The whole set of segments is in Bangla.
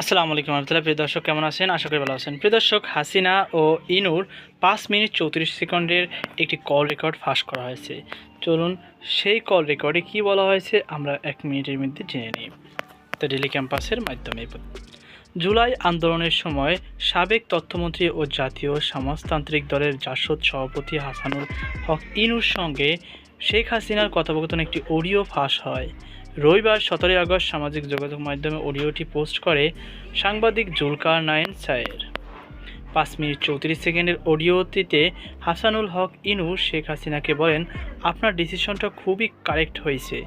আসসালামু আলাইকুম রহমতুল্লাহ। প্রিয় দর্শক, কেমন আছেন? আশা করি ভালো আছেন। প্রিয় দর্শক, হাসিনা ও ইনুর পাঁচ মিনিট চৌত্রিশ সেকেন্ডের একটি কল রেকর্ড ফাঁস করা হয়েছে। চলুন, সেই কল রেকর্ডে কি বলা হয়েছে আমরা এক মিনিটের মধ্যে জেনে নিই। দ্য ডেলি ক্যাম্পাসের মাধ্যমে। জুলাই আন্দোলনের সময় সাবেক তথ্যমন্ত্রী ও জাতীয় সমাজতান্ত্রিক দলের জাসদ সভাপতি হাসানুল হক ইনুর সঙ্গে শেখ হাসিনার কথোপকথন একটি অডিও ফাঁস হয়। রবিবার সতেরোই আগস্ট সামাজিক যোগাযোগ মাধ্যমে অডিওটি পোস্ট করে সাংবাদিক জুলকার নায়েন সায়ের। পাঁচ মিনিট চৌত্রিশ সেকেন্ডের অডিওটিতে হাসানুল হক ইনু শেখ হাসিনাকে বলেন, আপনার ডিসিশনটা খুবই কারেক্ট হয়েছে।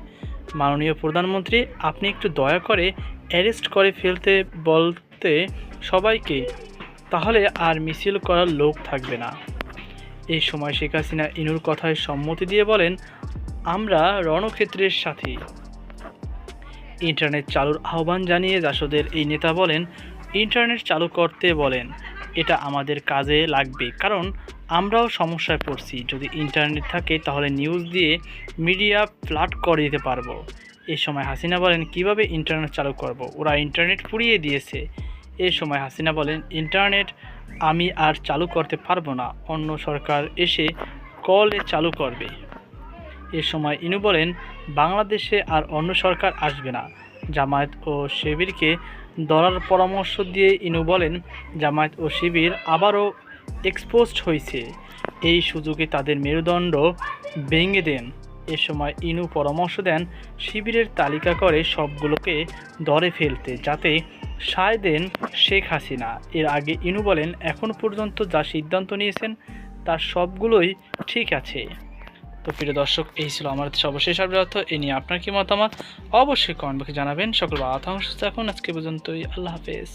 মাননীয় প্রধানমন্ত্রী, আপনি একটু দয়া করে অ্যারেস্ট করে ফেলতে বলতে সবাইকে, তাহলে আর মিছিল করার লোক থাকবে না। এই সময় শেখ হাসিনা ইনুর কথায় সম্মতি দিয়ে বলেন, আমরা রণক্ষেত্রের সাথে। ইন্টারনেট চালুর আহ্বান জানিয়ে জাসদের এই নেতা বলেন, ইন্টারনেট চালু করতে বলেন, এটা আমাদের কাজে লাগবে। কারণ আমরাও সমস্যায় পড়ছি। যদি ইন্টারনেট থাকে, তাহলে নিউজ দিয়ে মিডিয়া ফ্লাট করে দিতে পারব। এ সময় হাসিনা বলেন, কীভাবে ইন্টারনেট চালু করব? ওরা ইন্টারনেট পুড়িয়ে দিয়েছে। এই সময় হাসিনা বলেন, ইন্টারনেট আমি আর চালু করতে পারব না। অন্য সরকার এসে কলে চালু করবে। এ সময় ইনু বলেন, বাংলাদেশে আর অন্য সরকার আসবে না। জামায়াত ও শিবিরকে ধরার পরামর্শ দিয়ে ইনু বলেন, জামায়াত ও শিবির আবারও এক্সপোজড হয়েছে। এই সুযোগে তাদের মেরুদণ্ড ভেঙে দেন। এ সময় ইনু পরামর্শ দেন, শিবিরের তালিকা করে সবগুলোকে ধরে ফেলতে, যাতে সায় দেন শেখ হাসিনা। এর আগে ইনু বলেন, এখন পর্যন্ত যা সিদ্ধান্ত নিয়েছেন, তার সবগুলোই ঠিক আছে। তো প্রিয় দর্শক, এই ছিল আমার সর্বশেষ অর্থ এ নিয়ে আপনার কি মতামত? অবশ্যই কমেন্ট বক্সে জানাবেন। সকল বাধা অংশ থাকুন। আজকে পর্যন্তই। আল্লাহ হাফেজ।